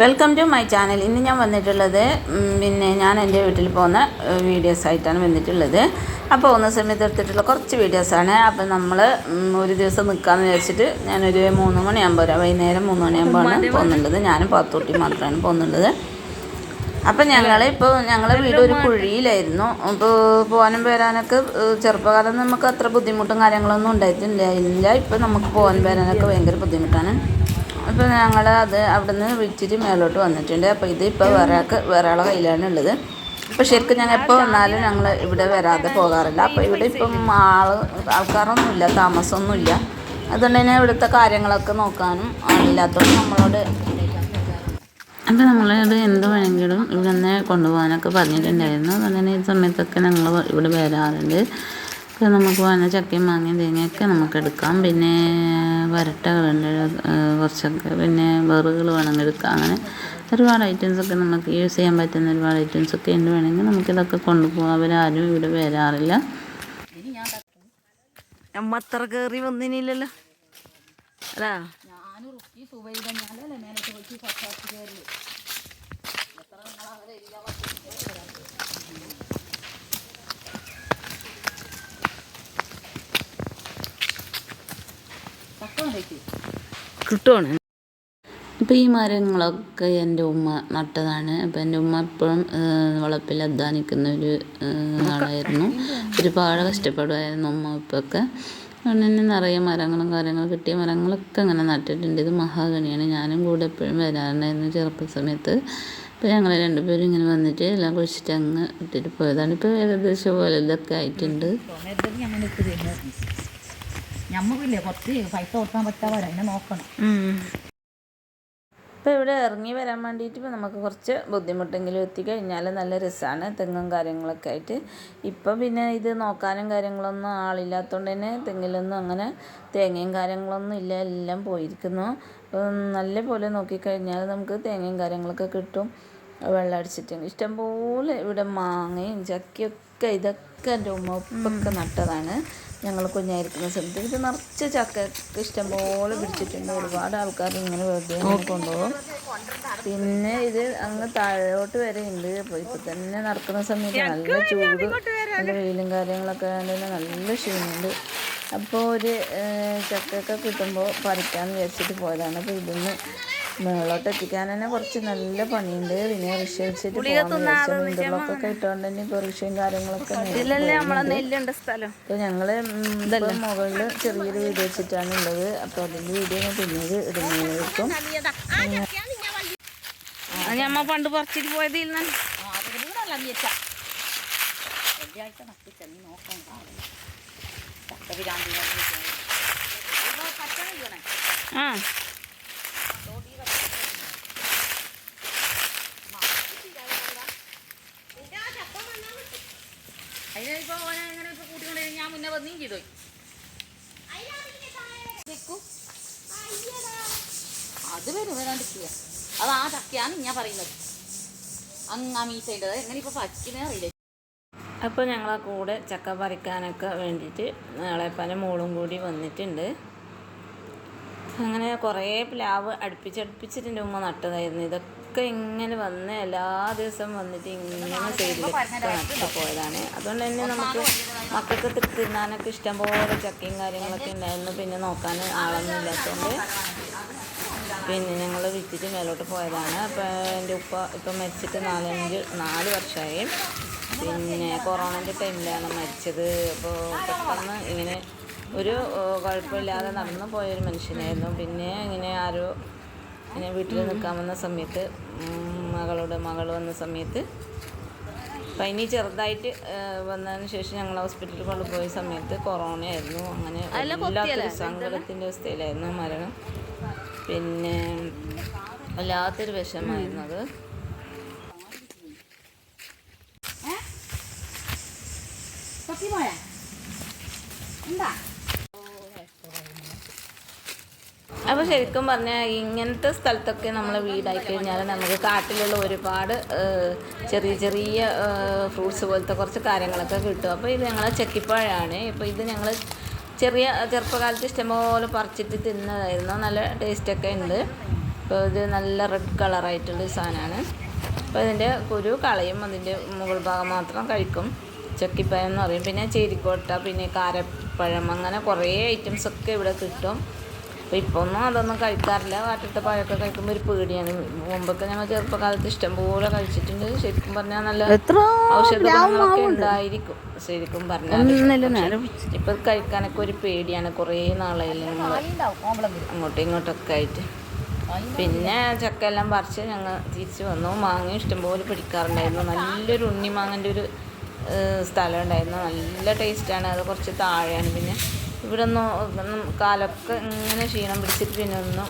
Welcome to my channel ഇന്ന് ഞാൻ വന്നിട്ടുള്ളത് പിന്നെ ഞാൻ എന്റെ വീട്ടിൽ പോകുന്ന വീഡിയോസ് ആയിട്ടാണ് വന്നിട്ടുള്ളത്. അപ്പോൾ പോകുന്ന സമയത്ത് എടുത്തിട്ടുള്ള കുറച്ച് വീഡിയോസാണ് അപ്പോൾ നമ്മൾ ഒരു ദിവസം നിൽക്കാമെന്ന് വിചാരിച്ചിട്ട് ഞാനൊരു മൂന്ന് മണിയാകുമ്പോൾ വരാം. വൈകുന്നേരം മൂന്ന് മണിയാകുമ്പോഴാണ് പോകുന്നുള്ളത്. ഞാനും പാത്തോട്ടി മാത്രമാണ് പോകുന്നുള്ളത്. അപ്പം ഞങ്ങൾ ഇപ്പോൾ ഞങ്ങളെ വീട് ഒരു കുഴിയിലായിരുന്നു. അപ്പോൾ പോകാനും വരാനൊക്കെ ചെറുപ്പകാലം നമുക്ക് അത്ര ബുദ്ധിമുട്ടും കാര്യങ്ങളൊന്നും ഉണ്ടായിട്ടില്ല ഇപ്പോൾ നമുക്ക് പോകാൻ വരാനൊക്കെ ഭയങ്കര ബുദ്ധിമുട്ടാണ്. അപ്പോൾ ഞങ്ങൾ അത് അവിടുന്ന് വിളിച്ചിട്ട് മേലോട്ട് വന്നിട്ടുണ്ട്. അപ്പോൾ ഇത് ഇപ്പോൾ വേറെ വേറെ ആളെ കയ്യിലാണ് ഉള്ളത്. അപ്പോൾ ശരിക്കും ഞങ്ങൾ എപ്പോൾ വന്നാലും ഞങ്ങൾ ഇവിടെ വരാതെ പോകാറില്ല. അപ്പോൾ ഇവിടെ ഇപ്പം ആൾ ആൾക്കാരൊന്നുമില്ല താമസമൊന്നുമില്ല അതുകൊണ്ട് തന്നെ ഇവിടുത്തെ കാര്യങ്ങളൊക്കെ നോക്കാനും ആളില്ലാത്തതുകൊണ്ട് നമ്മളോട് അപ്പോൾ നമ്മളത് എന്ത് വേണമെങ്കിലും ഇവിടെ നിന്ന് കൊണ്ടുപോകാനൊക്കെ പറഞ്ഞിട്ടുണ്ടായിരുന്നു. അതുകൊണ്ട് തന്നെ ഈ സമയത്തൊക്കെ ഞങ്ങൾ ഇവിടെ വരാറുണ്ട്. അപ്പോൾ നമുക്ക് വേണ്ട ചക്കയും മാങ്ങയും തേങ്ങയൊക്കെ നമുക്ക് എടുക്കാം. പിന്നെ വരട്ടകളുണ്ട് കുറച്ചൊക്കെ പിന്നെ വെറുകൾ വേണമെങ്കിൽ എടുക്കാം. അങ്ങനെ ഒരുപാട് ഐറ്റംസൊക്കെ നമുക്ക് യൂസ് ചെയ്യാൻ പറ്റുന്ന ഒരുപാട് ഐറ്റംസൊക്കെ ഉണ്ട്. വേണമെങ്കിൽ നമുക്കിതൊക്കെ കൊണ്ടുപോകാം. അവരാരും ഇവിടെ വരാറില്ല. അത്ര കയറി വന്നിനില്ലല്ലോ. അല്ല കിട്ടുവാണ്. അപ്പം ഈ മരങ്ങളൊക്കെ എന്റെ ഉമ്മ നട്ടതാണ്. അപ്പോൾ എന്റെ ഉമ്മ എപ്പോഴും വളപ്പിൽ അധ്വാനിക്കുന്ന ഒരു ആളായിരുന്നു. ഒരുപാട് കഷ്ടപ്പെടുമായിരുന്നു ഉമ്മ ഇപ്പൊക്കെ അതുകൊണ്ട് തന്നെ നിറയെ മരങ്ങളും കാര്യങ്ങളും കിട്ടിയ മരങ്ങളൊക്കെ അങ്ങനെ നട്ടിട്ടുണ്ട്. ഇത് മഹാഗണിയാണ്. ഞാനും കൂടെ എപ്പോഴും വരാറുണ്ടായിരുന്നു ചെറുപ്പ സമയത്ത്. അപ്പോൾ ഞങ്ങൾ രണ്ടുപേരും ഇങ്ങനെ വന്നിട്ട് എല്ലാം കുഴിച്ചിട്ട് അങ്ങ് ഇട്ടിട്ട് പോയതാണ്. ഇപ്പോൾ ഏകദേശം പോലെ ഇതൊക്കെ ആയിട്ടുണ്ട്. ഞമ്മക്കില്ലേ കുറച്ച് പൈസ കൊടുക്കാൻ പറ്റാതെ എന്നെ നോക്കണം. ഇപ്പോൾ ഇവിടെ ഇറങ്ങി വരാൻ വേണ്ടിയിട്ട് ഇപ്പോൾ നമുക്ക് കുറച്ച് ബുദ്ധിമുട്ടെങ്കിലും എത്തിക്കഴിഞ്ഞാൽ നല്ല രസമാണ് തെങ്ങും കാര്യങ്ങളൊക്കെ ആയിട്ട്. ഇപ്പോൾ പിന്നെ ഇത് നോക്കാനും കാര്യങ്ങളൊന്നും ആളില്ലാത്തതുകൊണ്ട് തന്നെ തെങ്ങിലൊന്നും അങ്ങനെ തേങ്ങയും കാര്യങ്ങളൊന്നും ഇല്ല എല്ലാം പോയിരിക്കുന്നു. നല്ല പോലെ നോക്കിക്കഴിഞ്ഞാൽ നമുക്ക് തേങ്ങയും കാര്യങ്ങളൊക്കെ കിട്ടും. വെള്ളം അടിച്ചിട്ട് ഇഷ്ടംപോലെ ഇവിടെ മാങ്ങയും ചക്കയൊക്കെ ഇതൊക്കെ എന്റെ ഉമ്മ ഉപ്പൊക്കെ നട്ടതാണ്. ഞങ്ങൾ കുഞ്ഞായിരിക്കുന്ന സമയത്ത് ഇത് നിറച്ച് ചക്കയൊക്കെ ഇഷ്ടംപോലെ പിടിച്ചിട്ടുണ്ട്. ഒരുപാട് ആൾക്കാർ ഇങ്ങനെ വെറുതെ കൊണ്ടുപോകും. പിന്നെ ഇത് അങ്ങ് താഴോട്ട് വരെ ഉണ്ട്. അപ്പോൾ ഇപ്പം തന്നെ നടക്കുന്ന സമയത്ത് നല്ല ചൂട് നല്ല വെയിലും കാര്യങ്ങളൊക്കെ ആയതുകൊണ്ട് നല്ല ക്ഷീണമുണ്ട്. അപ്പോൾ ഒരു ചക്കയൊക്കെ കിട്ടുമ്പോൾ പറിക്കാമെന്ന് വിചാരിച്ചിട്ട് പോയതാണ്. അപ്പോൾ ഇതൊന്ന് മേളോട്ട് എത്തിക്കാൻ തന്നെ കുറച്ച് നല്ല പണിയുണ്ട്. പിന്നെ റിക്ഷ വെച്ചിട്ട് ഇട്ടുകൊണ്ട് തന്നെ റിക്ഷയും കാര്യങ്ങളൊക്കെ ഞങ്ങൾ സ്ഥലം. ഇപ്പം മുകളിൽ ചെറിയൊരു വീഡിയോ വെച്ചിട്ടാണ് ഉള്ളത്. അപ്പൊ അതിന്റെ വീഡിയോ ഞാൻ പിന്നീട് ഇടുന്നതായിരിക്കും. ഞമ്മ പണ്ട് പറിച്ചിട്ട് പോയത് ആ അതിനിപ്പോ ഓനെ എങ്ങനെ ഇപ്പൊ കൂട്ടിക്കൊണ്ട് വന്നേം ചെയ്തു അത് വരും വരാണ്ടിരിക്കുക അത് ആ ചക്കയാണ് ഞാൻ പറയുന്നത്. അങ്ങ് ആ മീസേണ്ടത് എങ്ങനെ ഇപ്പൊ പച്ചിനെ അറിയില്ല. അപ്പോൾ ഞങ്ങളെ കൂടെ ചക്ക പറിക്കാനൊക്കെ വേണ്ടിയിട്ട് പല മോളും കൂടി വന്നിട്ടുണ്ട്. അങ്ങനെ കുറേ പ്ലാവ് അടുപ്പിച്ചടുപ്പിച്ചിട്ടുണ്ട് ഉമ്മ നട്ടതായിരുന്നു. ഇതൊക്കെ ഇങ്ങനെ വന്ന് എല്ലാ ദിവസവും വന്നിട്ട് ഇങ്ങനെ ചെയ്തിട്ട് പോയതാണ്. അതുകൊണ്ട് തന്നെ നമുക്ക് മക്കൾക്ക് തി- ഇഷ്ടം പോലെ ചക്കയും കാര്യങ്ങളൊക്കെ ഉണ്ടായിരുന്നു. പിന്നെ നോക്കാൻ ആളൊന്നും ഇല്ലാത്തതുകൊണ്ട് പിന്നെ ഞങ്ങൾ വിറ്റിട്ട് മേലോട്ട് പോയതാണ്. അപ്പോൾ എന്റെ ഉപ്പ ഇപ്പം മരിച്ചിട്ട് നാലഞ്ച് നാല് വർഷമായി പിന്നെ കൊറോണന്റെ ടൈമിലാണ് മരിച്ചത്. അപ്പോൾ പെട്ടെന്ന് ഇങ്ങനെ ഒരു കുഴപ്പമില്ലാതെ നടന്നു പോയൊരു മനുഷ്യനായിരുന്നു. പിന്നെ ഇങ്ങനെ ആരോ ഇങ്ങനെ വീട്ടിൽ നിൽക്കാൻ വന്ന സമയത്ത് മകളുടെ മകൾ വന്ന സമയത്ത് പനി ചെറുതായിട്ട് വന്നതിന് ശേഷം ഞങ്ങൾ ഹോസ്പിറ്റലിൽ കൊണ്ടുപോയ സമയത്ത് കൊറോണ ആയിരുന്നു അങ്ങനെ വല്ലാത്തൊരു സങ്കടത്തിന്റെ അവസ്ഥയിലായിരുന്നു മരണം. പിന്നെ വല്ലാത്തൊരു വിഷമായിരുന്നു അത്. സത്യമായ എന്താ? അപ്പോൾ ശരിക്കും പറഞ്ഞാൽ ഇങ്ങനത്തെ സ്ഥലത്തൊക്കെ നമ്മൾ വീടായി കഴിഞ്ഞാൽ നമുക്ക് കാട്ടിലുള്ള ഒരുപാട് ചെറിയ ചെറിയ ഫ്രൂട്ട്സ് പോലത്തെ കുറച്ച് കാര്യങ്ങളൊക്കെ കിട്ടും. അപ്പോൾ ഇത് ഞങ്ങളെ ചെക്കിപ്പഴമാണ് ഇപ്പോൾ ഇത് ഞങ്ങൾ ചെറിയ ചെറുപ്പകാലത്ത് ഇഷ്ടംപോലെ പറിച്ചിട്ട് തിന്നതായിരുന്നു. നല്ല ടേസ്റ്റൊക്കെ ഉണ്ട്. അപ്പോൾ ഇത് നല്ല റെഡ് കളറായിട്ടുള്ള സാധനമാണ്. അപ്പോൾ ഇതിന്റെ കുരു കളയും അതിന്റെ മുകൾ ഭാഗം മാത്രം കഴിക്കും. ചക്കിപ്പഴം എന്ന് പറയും. പിന്നെ ചേരിക്കോട്ട പിന്നെ കാരപ്പഴം അങ്ങനെ കുറേ ഐറ്റംസ് ഒക്കെ ഇവിടെ കിട്ടും. അപ്പോൾ ഇപ്പോൾ ഒന്നും അതൊന്നും കഴിക്കാറില്ല. കാട്ടിലത്തെ പഴമൊക്കെ കഴിക്കുമ്പോൾ ഒരു പേടിയാണ്. മുമ്പൊക്കെ ഞങ്ങൾ ചെറുപ്പകാലത്ത് ഇഷ്ടംപോലെ കഴിച്ചിട്ടുണ്ട്. ശരിക്കും പറഞ്ഞാൽ നല്ല ഔഷധങ്ങളൊക്കെ ഔഷധ ഗുണങ്ങളൊക്കെ ഉണ്ടായിരിക്കും. ശരിക്കും പറഞ്ഞാൽ ഇപ്പോൾ ഇപ്പൊ കഴിക്കാനൊക്കെ ഒരു പേടിയാണ്. കുറേ നാളായില്ലേ നമ്മൾ അങ്ങോട്ടും ഇങ്ങോട്ടൊക്കെ ആയിട്ട്. പിന്നെ ചക്ക എല്ലാം പറിച്ച് ഞങ്ങൾ തിരിച്ചു വന്നു. മാങ്ങ ഇഷ്ടംപോലെ പിടിക്കാറുണ്ടായിരുന്നു. നല്ലൊരു ഉണ്ണി മാങ്ങന്റെ ഒരു സ്ഥലം ഉണ്ടായിരുന്നു. നല്ല ടേസ്റ്റാണ് അത് കുറച്ച് താഴെയാണ്. പിന്നെ ഇവിടെ ഒന്നും കാലൊക്കെ ഇങ്ങനെ ക്ഷീണം പിടിച്ചിട്ട് പിന്നെ ഒന്നും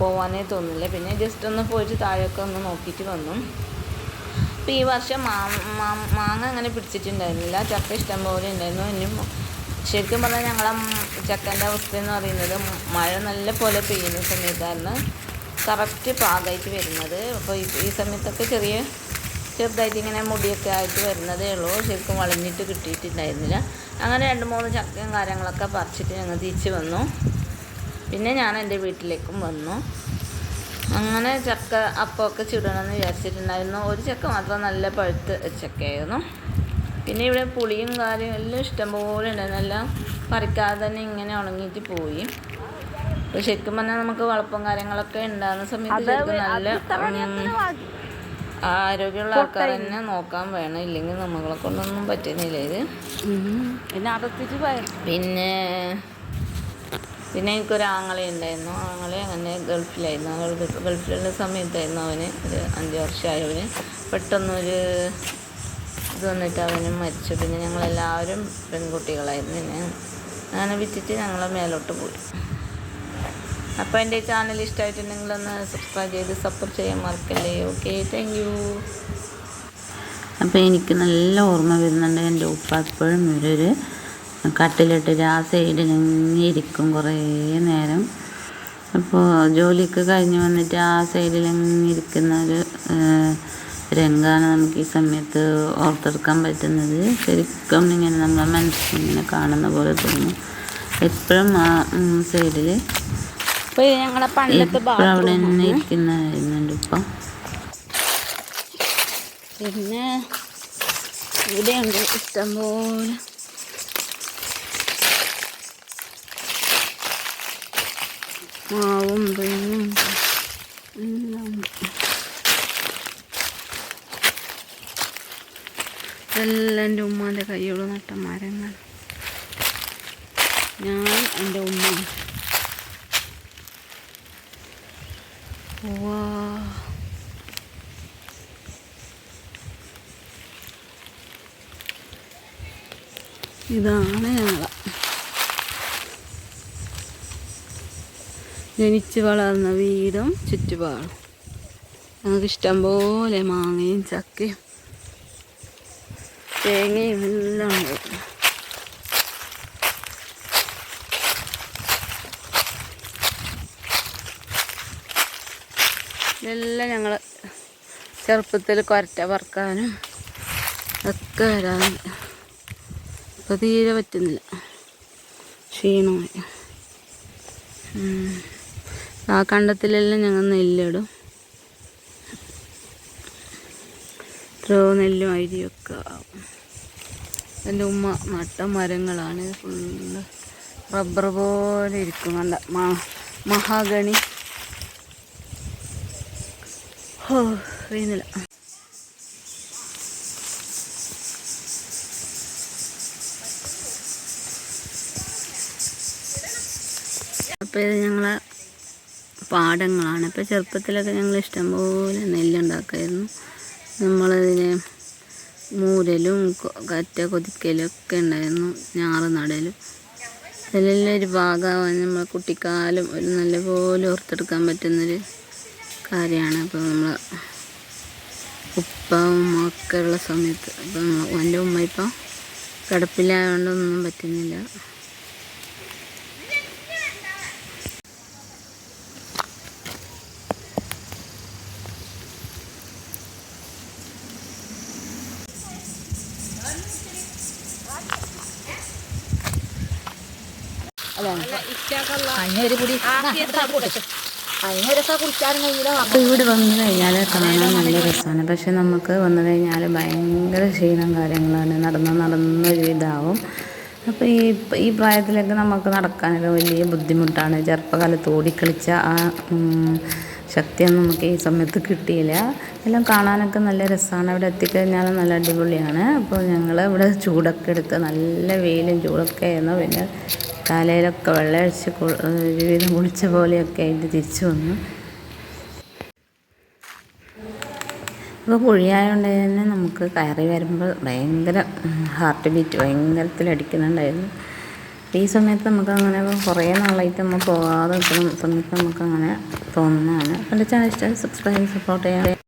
പോവാനേ തോന്നില്ല. പിന്നെ ജസ്റ്റ് ഒന്ന് പോയിട്ട് താഴെയൊക്കെ ഒന്ന് നോക്കിയിട്ട് വന്നു. അപ്പോൾ ഈ വർഷം മാങ്ങ അങ്ങനെ പിടിച്ചിട്ടുണ്ടായിരുന്നില്ല. ചക്ക ഇഷ്ടം പോലെ ഉണ്ടായിരുന്നു. ഇനിയും ശരിക്കും പറഞ്ഞാൽ ഞങ്ങളെ ചക്കന്റെ അവസ്ഥ എന്ന് പറയുന്നത് മഴ നല്ല പോലെ പെയ്യുന്ന സമയത്താണ് കറക്റ്റ് പാകമായിട്ട് വരുന്നത്. അപ്പോൾ ഈ സമയത്തൊക്കെ ചെറിയ ചെറുതായിട്ട് ഇങ്ങനെ മുടിയൊക്കെ ആയിട്ട് വരുന്നതേ ഉള്ളൂ. ശരിക്കും വളഞ്ഞിട്ട് കിട്ടിയിട്ടുണ്ടായിരുന്നില്ല. അങ്ങനെ രണ്ട് മൂന്ന് ചക്കയും കാര്യങ്ങളൊക്കെ പറിച്ചിട്ട് ഞങ്ങൾ തിരിച്ച് വന്നു. പിന്നെ ഞാൻ എന്റെ വീട്ടിലേക്കും വന്നു. അങ്ങനെ ചക്ക അപ്പമൊക്കെ ചുടണമെന്ന് വിചാരിച്ചിട്ടുണ്ടായിരുന്നു. ഒരു ചക്ക മാത്രം നല്ല പഴുത്ത് ചക്കയായിരുന്നു. പിന്നെ ഇവിടെ പുളിയും കാര്യം എല്ലാം ഇഷ്ടംപോലെ ഉണ്ടായിരുന്നു എല്ലാം പറിക്കാതെ തന്നെ ഇങ്ങനെ ഉണങ്ങിയിട്ട് പോയി. ശരിക്കും പറഞ്ഞാൽ നമുക്ക് വളപ്പം കാര്യങ്ങളൊക്കെ ഉണ്ടാകുന്ന സമയത്ത് ശരിക്കും നല്ല ആരോഗ്യമുള്ള ആൾക്കാർ തന്നെ നോക്കാൻ വേണം. ഇല്ലെങ്കിൽ നമ്മളെ കൊണ്ടൊന്നും പറ്റുന്നില്ല ഇത്. പിന്നെ പിന്നെ പിന്നെ എനിക്കൊരു ആങ്ങളെ ഉണ്ടായിരുന്നു. ആങ്ങളെ അങ്ങനെ ഗൾഫിലായിരുന്നു. ഗൾഫ്- ഗൾഫിലുള്ള സമയത്തായിരുന്നു അവന് ഒരു അഞ്ച് വർഷമായവന് പെട്ടെന്നൊരു ഇത് വന്നിട്ട് അവന് മരിച്ചു. പിന്നെ ഞങ്ങളെല്ലാവരും പെൺകുട്ടികളായിരുന്നു. പിന്നെ അങ്ങനെ വിറ്റിട്ട് ഞങ്ങളെ മേലോട്ട് പോയി. അപ്പോൾ എന്റെ ചാനൽ ഇഷ്ടമായിട്ടുണ്ടെങ്കിൽ ഒന്ന് സബ്സ്ക്രൈബ് ചെയ്ത് സപ്പോർട്ട് ചെയ്യാൻ മറക്കല്ലേ? ഓക്കെ താങ്ക് യു അപ്പോൾ എനിക്ക് നല്ല ഓർമ്മ വരുന്നുണ്ട് എന്റെ ഉപ്പ എപ്പോഴും ഒരു കട്ടിലിട്ടിട്ട് ആ സൈഡിൽ ഇരിക്കും കുറേ നേരം. അപ്പോൾ ജോലിയൊക്കെ കഴിഞ്ഞ് വന്നിട്ട് ആ സൈഡിൽ ഇരിക്കുന്ന ഒരു രംഗമാണ് നമുക്ക് ഈ സമയത്ത് ഓർത്തെടുക്കാൻ പറ്റുന്നത്. ശരിക്കും ഇങ്ങനെ നമ്മളെ മനസ്സിലിങ്ങനെ കാണുന്ന പോലെ തോന്നും. എപ്പോഴും ആ സൈഡിൽ അപ്പൊ ഞങ്ങളെ പണ്ടത്തെ അവിടെ തന്നെ എന്റെ ഉപ്പ പിന്നെ ഇവിടെയുണ്ട് ഇഷ്ടംപോലെ. മാവും തെങ്ങും എല്ലാം. എന്റെ ഉമ്മാന്റെ കൈയോട് നട്ട മരങ്ങൾ. ഞാൻ എന്റെ ഉമ്മ വാ ഇതാണ് ഞങ്ങള. ജനിച്ച് വളർന്ന വീടും ചുറ്റുപാടും. ഞങ്ങൾക്ക് ഇഷ്ടംപോലെ മാങ്ങയും ചക്കയും തേങ്ങയും എല്ലാം ഉണ്ട്. ഇതെല്ലാം ഞങ്ങൾ ചെറുപ്പത്തിൽ കൊരറ്റ പറക്കാനും ഒക്കെ വരാറുണ്ട്. ഇപ്പം തീരെ പറ്റുന്നില്ല. ക്ഷീണമായി. ആ കണ്ടത്തിലെല്ലാം ഞങ്ങൾ നെല്ലിടും. എത്രയോ നെല്ലും അരിയൊക്കെ ആവും. എന്റെ ഉമ്മ നട്ട മരങ്ങളാണ്. ഫുള്ള് റബ്ബർ പോലെ ഇരിക്കും. കണ്ട മഹാഗണി. ഹോ അറിയുന്നില്ല. അപ്പോൾ ഇത് ഞങ്ങളെ പാടങ്ങളാണ്. ഇപ്പോൾ ചെറുപ്പത്തിലൊക്കെ ഞങ്ങൾ ഇഷ്ടംപോലെ നെല്ലുണ്ടാക്കായിരുന്നു. നമ്മളതിനെ മൂരലും കറ്റ കൊതിക്കലും ഒക്കെ ഉണ്ടായിരുന്നു ഞാറ് നടലും. അതിലെല്ലാം ഒരു ഭാഗമാവാൻ നമ്മൾ കുട്ടിക്കാലം ഒരു നല്ലപോലെ ഓർത്തെടുക്കാൻ പറ്റുന്നൊരു കാര്യമാണ്. ഇപ്പോൾ നമ്മൾ ഉപ്പ ഉമ്മ ഒക്കെ ഉള്ള സമയത്ത് ഇപ്പം എന്റെ ഉമ്മ ഇപ്പം കിടപ്പിലായതുകൊണ്ടൊന്നും പറ്റുന്നില്ല. പൊടി. അതിന് രസം കുളിക്കാനും ഇവിടെ വന്നു കഴിഞ്ഞാൽ കാണാൻ നല്ല രസമാണ്. പക്ഷെ നമുക്ക് വന്നു കഴിഞ്ഞാൽ ഭയങ്കര ക്ഷീണം കാര്യങ്ങളാണ്. നടന്ന് നടന്നൊരു ഇതാവും. അപ്പോൾ ഈ ഈ പ്രായത്തിലൊക്കെ നമുക്ക് നടക്കാനൊക്കെ വലിയ ബുദ്ധിമുട്ടാണ്. ചെറുപ്പകാലത്ത് ഓടിക്കളിച്ച ആ ശക്തിയൊന്നും നമുക്ക് ഈ സമയത്ത് കിട്ടിയില്ല. എല്ലാം കാണാനൊക്കെ നല്ല രസമാണ്. അവിടെ എത്തിക്കഴിഞ്ഞാൽ നല്ല അടിപൊളിയാണ്. അപ്പോൾ ഞങ്ങൾ ഇവിടെ ചൂടൊക്കെ എടുത്ത് നല്ല വെയിലും ചൂടൊക്കെ ആയിരുന്നു. പിന്നെ തലയിലൊക്കെ വെള്ളമടിച്ച് ഒരു ഒരുവിധം കുളിച്ച പോലെയൊക്കെ ആയിട്ട് തിരിച്ചു വന്നു. അപ്പോൾ കുഴിയായതുകൊണ്ട് തന്നെ നമുക്ക് കയറി വരുമ്പോൾ ഭയങ്കര ഹാർട്ട് ബീറ്റ് ഭയങ്കരത്തിൽ അടിക്കുന്നുണ്ടായിരുന്നു. ഈ സമയത്ത് നമുക്ക് അങ്ങനെ കുറേ നാളായിട്ട് നമ്മൾ പോകാതെ നിൽക്കുന്ന സമയത്ത് നമുക്ക് അങ്ങനെ തോന്നുന്നതാണ്. എന്റെ ചാനൽ ഇഷ്ടം സബ്സ്ക്രൈബ് സപ്പോർട്ട് ചെയ്യാം.